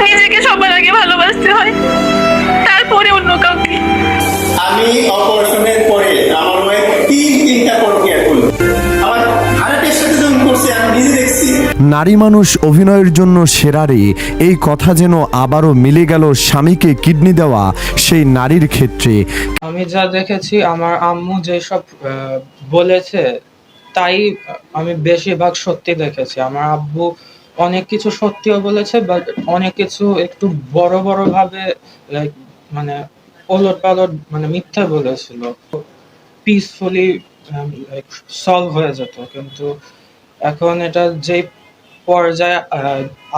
নিজেকে সবার আগে ভালোবাসতে হয় তারপরে অন্য কাউকে। আমি অপারেশনের পরে আমার তিন তিনটা পরকিয়া করল আমার হার্টের সাথে যখন করছে আমি নিজে দেখছি। নারী মানুষ অভিনয়ের জন্য সেরা রে এই কথা যেন আবারও মিলে গেল স্বামীকে কিডনি দেওয়া সেই নারীর ক্ষেত্রে। আমি যা দেখেছি আমার আম্মু যেসব বলেছে তাই আমি বেশিরভাগ সত্যি দেখেছি। আমার আব্বু অনেক কিছু সত্যিও বলেছে বাট অনেক কিছু একটু বড় বড় ভাবে লাইক মানে ওলট পালট মানে মিথ্যা বলেছিল। পিসফুলি লাইক সলভ হয়ে যেত। কিন্তু এখন এটা যে পর্যায়ে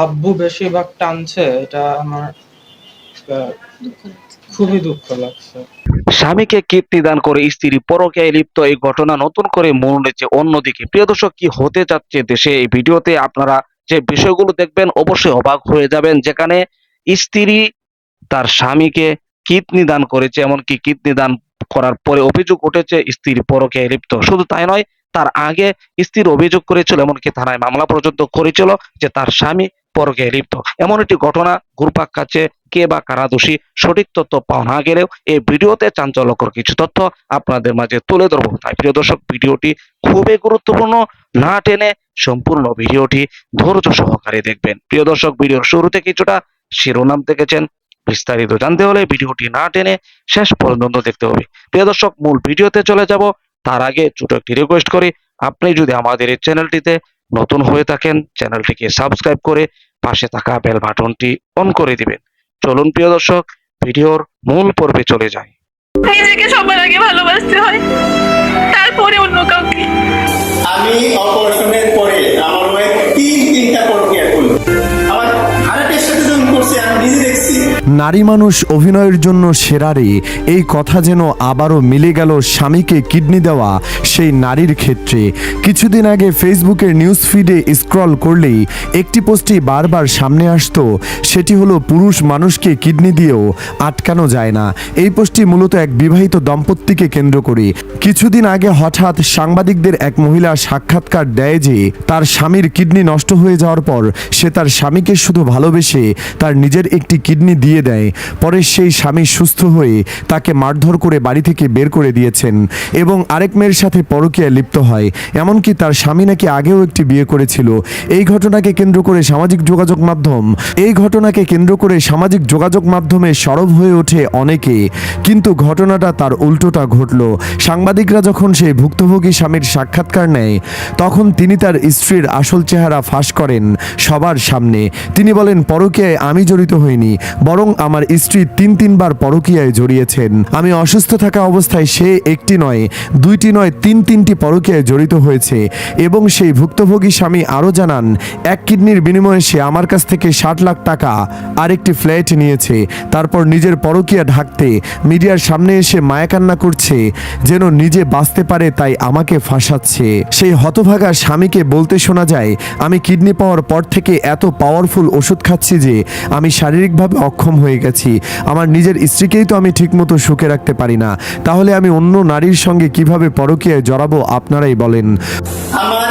আব্বু বেশিরভাগ টানছে, এটা আমার খুবই দুঃখ লাগছে। স্বামীকে কীর্তি দান করে স্ত্রী পরকীয়ায় লিপ্ত এই ঘটনা নতুন করে মনে অন্যদিকে। প্রিয় দর্শক, কি হতে যাচ্ছে দেশে? এই ভিডিওতে আপনারা যে বিষয়গুলো দেখবেন অবশ্যই অবাক হয়ে যাবেন। যেখানে স্ত্রী তার স্বামীকে কিডনি দান করেছে, এমনকি কিডনি দান করার পরে অভিযোগ উঠেছে স্ত্রীর পরকে লিপ্ত। শুধু তাই নয়, তার আগে স্ত্রীর অভিযোগ করেছিল, এমনকি থানায় মামলা পর্যন্ত করেছিল যে তার স্বামী পরকীয়ায় লিপ্ত। এমন একটি ঘটনা ঘুরপাক খাচ্ছে কে বা কারা দোষী, সঠিক তথ্য পাওয়া না গেলেও এই ভিডিওতে চাঞ্চল্যকর কিছু তথ্য আপনাদের মাঝে তুলে ধরবো। তাই প্রিয় দর্শক, ভিডিওটি খুবই গুরুত্বপূর্ণ, না টেনে সম্পূর্ণ ভিডিওটি ধৈর্য সহকারে দেখবেন। প্রিয় দর্শক, ভিডিওর শুরুতে কিছুটা শিরোনাম দেখেছেন। বিস্তারিত জানতে হলে ভিডিওটি না টেনে শেষ পর্যন্ত দেখতে হবে। প্রিয় দর্শক, মূল ভিডিওতে চলে যাব। তার আগে ছোট একটি রিকোয়েস্ট করি। আপনি যদি আমাদের এই চ্যানেলটিতে নতুন হয়ে থাকেন চ্যানেলটিকে সাবস্ক্রাইব করে পাশে থাকা বেল বাটনটি অন করে দিবেন। চলুন প্রিয় দর্শক ভিডিওর মূল পর্বে চলে যাই। নিজেকে সবার আগে ভালোবাসতে হয় তারপরে অন্য কাউকে। আমি অপারেশনের নারী মানুষ অভিনয়ের জন্য সেরারে, এই কথা যেন আবারও মিলে গেল স্বামীকে কিডনি দেওয়া সেই নারীর ক্ষেত্রে। কিছুদিন আগে ফেসবুকের নিউজ ফিডে স্ক্রল করলেই একটি পোস্টই বারবার সামনে আসতো, সেটি হলো পুরুষ মানুষকে কিডনি দিয়েও আটকানো যায় না। এই পোস্টটি মূলত এক বিবাহিত দম্পতিকে কেন্দ্র করে। কিছুদিন আগে হঠাৎ সাংবাদিকদের এক মহিলা সাক্ষাৎকার দেয় যে, তার স্বামীর কিডনি নষ্ট হয়ে যাওয়ার পর সে তার স্বামীকে শুধু ভালোবেসে তার নিজের একটি কিডনি দিয়ে দেয়। পরে সেই স্বামী সুস্থ হয়ে তাকে মারধর করে বাড়ি থেকে বের করে দিয়েছেন এবং আরেক মেয়ের সাথে পরকীয়ায় লিপ্ত হয়। এমনকি তার স্বামী নাকি আগেও একটি বিয়ে করেছিল। এই ঘটনাকে কেন্দ্র করে সামাজিক যোগাযোগ মাধ্যম এই ঘটনাকে কেন্দ্র করে সামাজিক যোগাযোগ মাধ্যমে সরব হয়ে ওঠে অনেকে। কিন্তু ঘটনাটা তার উল্টোটা ঘটল। সাংবাদিকরা যখন সেই ভুক্তভোগী স্বামীর সাক্ষাৎকার নেয়, তখন তিনি তার স্ত্রীর আসল চেহারা ফাঁস করেন সবার সামনে। তিনি বলেন, পরকীয়ায় আমি জড়িত হইনি, বরং আমার স্ত্রী তিন তিনবার পরকীয়ায় জড়িয়েছেন। আমি অসুস্থ থাকা অবস্থায় সে একটি নয়, দুইটি নয়, তিন তিনটি পরকীয়ায় জড়িত হয়েছে এবং সেই ভুক্তভোগী স্বামী আরও জানান, এক কিডনির বিনিময়ে সে আমার কাছ থেকে ষাট লাখ টাকা, আরেকটি ফ্ল্যাট নিয়েছে। তারপর নিজের পরকীয়া ঢাকতে মিডিয়ার সামনে এসে মায়াকান্না করছে, যেন নিজে বাঁচতে পারে তাই আমাকে ফাঁসাচ্ছে। সেই হতভাগা স্বামীকে বলতে শোনা যায়, আমি কিডনি পাওয়ার পর থেকে এত পাওয়ারফুল ওষুধ খাচ্ছি যে আমি শারীরিকভাবে অক্ষম হয়ে গেছি। আমার নিজের স্ত্রীকেই তো আমি ঠিকমতো সুখে রাখতে পারি না। তাহলে আমি অন্য নারীর সঙ্গে কীভাবে পরকীয়ায় জড়াবো, আপনারাই বলেন। আমার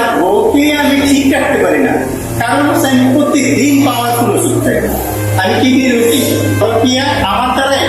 আমি ঠিক রাখতে পারি না। কারণ আমি প্রত্যেকদিন পাওয়ারফুল ওষুধ খাই আমি কিডনি রুগী পরকিয়া আমার দ্বারাই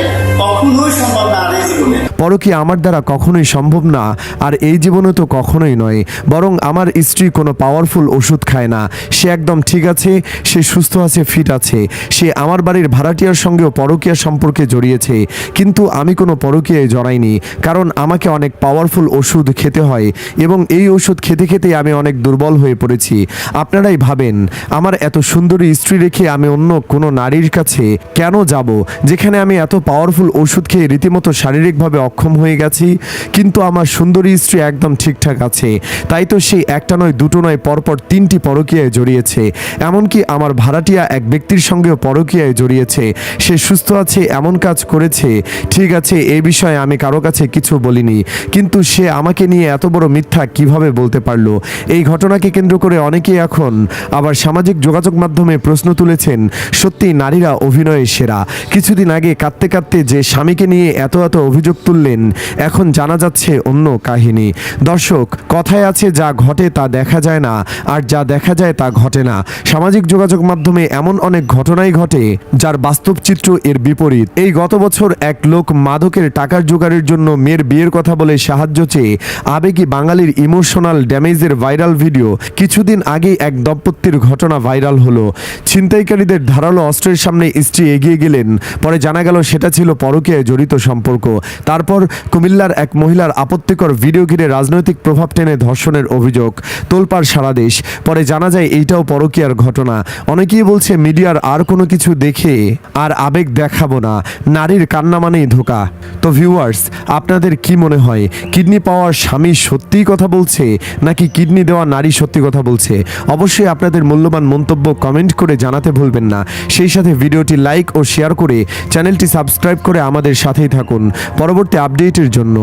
কখনোই আমার দ্বারা কখনোই সম্ভব না, আর এই জীবনে তো কখনোই নয়। বরং আমার স্ত্রী কোনো পাওয়ারফুল ওষুধ খায় না। সে একদম ঠিক আছে, সে সুস্থ আছে ফিট আছে। সে আমার বাড়ির ভাড়াটিয়ার সঙ্গেও পরকীয়া সম্পর্কে জড়িয়েছে। কিন্তু আমি কোনো পরকীয়ায় জড়াইনি, কারণ আমাকে অনেক পাওয়ারফুল ওষুধ খেতে হয় এবং এই ওষুধ খেতে খেতে আমি অনেক দুর্বল হয়ে পড়েছি। আপনারাই ভাবেন, আমার এত সুন্দরী স্ত্রী রেখে আমি অন্য কোনো নারীর কাছে কেন যাব, যেখানে আমি এত পাওয়ারফুল ওষুধ খেয়ে রীতিমতো শারীরিকভাবে অক্ষম হয়ে গেছি, কিন্তু আমার সুন্দরী স্ত্রী একদম ঠিকঠাক আছে। তাই তো সেই একটা নয়, দুটো নয়, পরপর তিনটি পরকীয়ায় জড়িয়েছে। এমনকি আমার ভাড়াটিয়া এক ব্যক্তির সঙ্গেও পরকীয়ায় জড়িয়েছে। সে সুস্থ আছে, এমন কাজ করেছে, ঠিক আছে এই বিষয়ে আমি কারও কাছে কিছু বলিনি। কিন্তু সে আমাকে নিয়ে এত বড় মিথ্যা কীভাবে বলতে পারল? এই ঘটনাকে কেন্দ্র করে অনেকেই এখন আবার সামাজিক যোগাযোগ মাধ্যমে প্রশ্ন তুলেছেন সত্যি নারীরা অভিনয়ে সেরা। কিছুদিন আগে কাঁদতে কাঁদতে যে স্বামী স্বামীকে নিয়ে এত এত অভিযোগ তুললেন, এখন জানা যাচ্ছে অন্য কাহিনী। দর্শক, কথায় আছে যা ঘটে তা দেখা যায় না, আর যা দেখা যায় তা ঘটে না। সামাজিক যোগাযোগ মাধ্যমে এমন অনেক ঘটনাই ঘটে, যার বাস্তব চিত্র এর বিপরীত। এই গত বছর এক লোক মাদকের টাকার জোগাড়ের জন্য মেয়ের বিয়ের কথা বলে সাহায্য চেয়ে আবেগী বাঙালির ইমোশনাল ড্যামেজের ভাইরাল ভিডিও কিছুদিন আগে এক দম্পতির ঘটনা ভাইরাল হলো। ছিনতাইকারীদের ধারালো অস্ত্রের সামনে স্ত্রী এগিয়ে গেলেন, পরে জানা গেল সেটা ছিল পরকীয়ায় জড়িত সম্পর্ক। তারপর কুমিল্লার এক মহিলার আপত্তিকর ভিডিও ঘিরে রাজনৈতিক প্রভাব টেনে ধর্ষণের অভিযোগ। তোলপাড় সারা দেশ। পরে জানা যায় এইটাও পরকীয়ার ঘটনা। অনেকেই বলছে, মিডিয়ার আর কোনো কিছু দেখে আর আবেগ দেখাবো না। নারীর কান্না মানেই ধোকা। তো ভিউয়ার্স, আপনাদের কি মনে হয়, কিডনি পাওয়ার স্বামী সত্যিই কথা বলছে, নাকি কিডনি দেওয়া নারী সত্যি কথা বলছে? অবশ্যই আপনাদের মূল্যবান মন্তব্য কমেন্ট করে জানাতে ভুলবেন না। সেই সাথে ভিডিওটি লাইক ও শেয়ার করে চ্যানেলটি সাবস্ক্রাইব করে আমাদের সাথেই থাকুন। পরবর্তী আপডেটের জন্য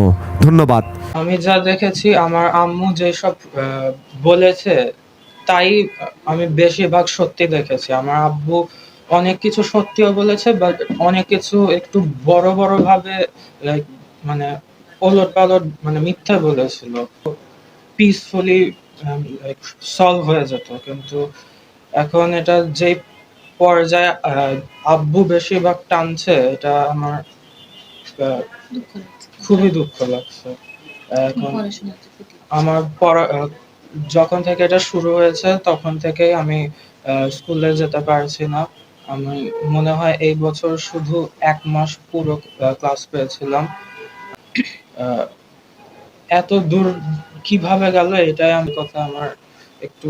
ধন্যবাদ। আমি যা দেখেছি, আমার আম্মু যেসব বলেছে, তাই আমি বেশিরভাগ সত্যি দেখেছি। আমার আব্বু অনেক কিছু সত্যিও বলেছে বাট অনেক কিছু একটু বড় বড় ভাবে লাইক মানে ওলট পালট মানে মিথ্যা বলেছিল। পিসফুলি সলভ হয়ে যেত। কিন্তু এখন এটা যে পর্যায়ে আব্বু বেশিরভাগ টানছে, এটা আমার খুবই দুঃখ লাগছে। এখন আমার পড়া যখন থেকে এটা শুরু হয়েছে তখন থেকেই আমি স্কুলে যেতে পারছি না। আমি মনে হয় এই বছর শুধু এক মাস পুরো ক্লাস পেয়েছিলাম। এত দূর কীভাবে গেল এটাই আমি কথা আমার একটু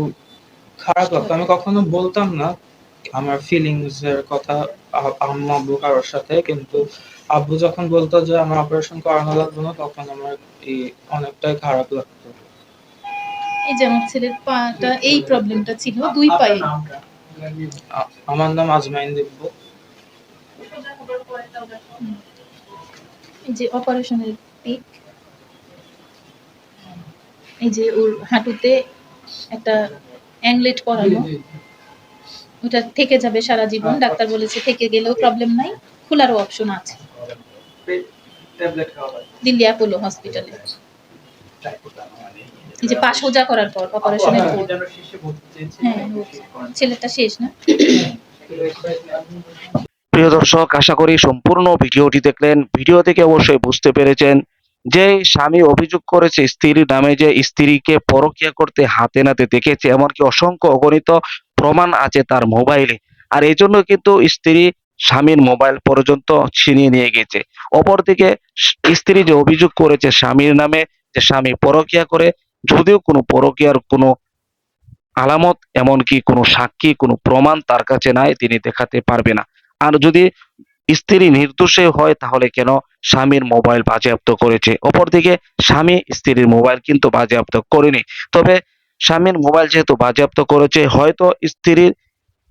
খারাপ লাগতো। আমি কখনো বলতাম না আমার ফিলিংস এর কথা আম্মু আব্বু কারোর সাথে কিন্তু আব্বু যখন বলতো যে আমার অপারেশন করানো লাগবে না তখন আমার এই অনেকটাই খারাপ লাগতো। এই যে আমার ছেলের পাটা এই প্রবলেমটা ছিল দুই পায়ে। আমার নাম আজমাইন দিব্য এই যে অপারেশনের পিক এই যে ওর হাঁটুতে একটা অ্যাংলেট করানো ওটা থেকে যাবে সারা জীবন ডাক্তার বলেছে থেকে গেলেও প্রবলেম নাই খোলারও অপশন আছে। দিল্লি অ্যাপোলো হসপিটালে। এই যে পা সোজা করার পর অপারেশনের পর। হ্যাঁ ছেলেটা শেষ না? প্রিয় দর্শক আশা করি সম্পূর্ণ ভিডিওটি দেখলেন। ভিডিও থেকে অবশ্যই বুঝতে পেরেছেন যে স্বামী অভিযোগ করেছে স্ত্রীর নামে যে স্ত্রীকে পরকিয়া করতে হাতে নাতে দেখেছে এমনকি অসংখ্য অগণিত প্রমাণ আছে তার মোবাইলে। আর এই জন্য কিন্তু স্ত্রী স্বামীর মোবাইল পর্যন্ত ছিনিয়ে নিয়ে গেছে। অপরদিকে স্ত্রী যে অভিযোগ করেছে স্বামীর নামে যে স্বামী পরকিয়া করে, যদিও কোনো পরকিয়ার কোনো আলামত, এমনকি কোনো সাক্ষী, কোনো প্রমাণ তার কাছে নাই, তিনি দেখাতে পারবে না। আর যদি স্ত্রী নির্দোষে হয়, তাহলে কেন স্বামীর মোবাইল বাজেয়াপ্ত করেছে? অপরদিকে স্বামী স্ত্রীর মোবাইল কিন্তু বাজেয়াপ্ত করেনি। তবে স্বামীর মোবাইল যেহেতু বাজেয়াপ্ত করেছে, হয়তো স্ত্রীর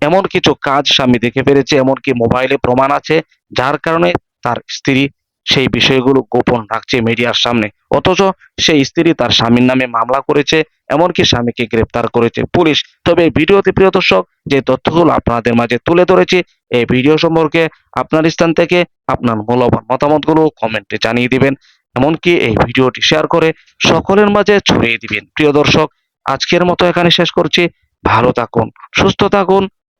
এমন কিছু কাজ স্বামী দেখে ফেলেছে এমনকি মোবাইলে প্রমাণ আছে, যার কারণে তার স্ত্রী সেই বিষয়গুলো গোপন রাখছে মিডিয়ার সামনে। অথচ সেই স্ত্রী তার স্বামীর নামে মামলা করেছে এমনকি স্বামীকে গ্রেপ্তার করেছে পুলিশ। তবে ভিডিওতে প্রিয় দর্শক, যে তথ্যগুলো আপনাদের মাঝে তুলে ধরেছি, এই ভিডিও সম্পর্কে আপনার স্থান থেকে আপনার মূল্যবান মতামতগুলো কমেন্টে জানিয়ে দিবেন। এমনকি এই ভিডিওটি শেয়ার করে সকলের মাঝে ছড়িয়ে দিবেন। প্রিয় দর্শক, আজকের মতো এখানে শেষ করছি। ভালো থাকুন, সুস্থ থাকুন।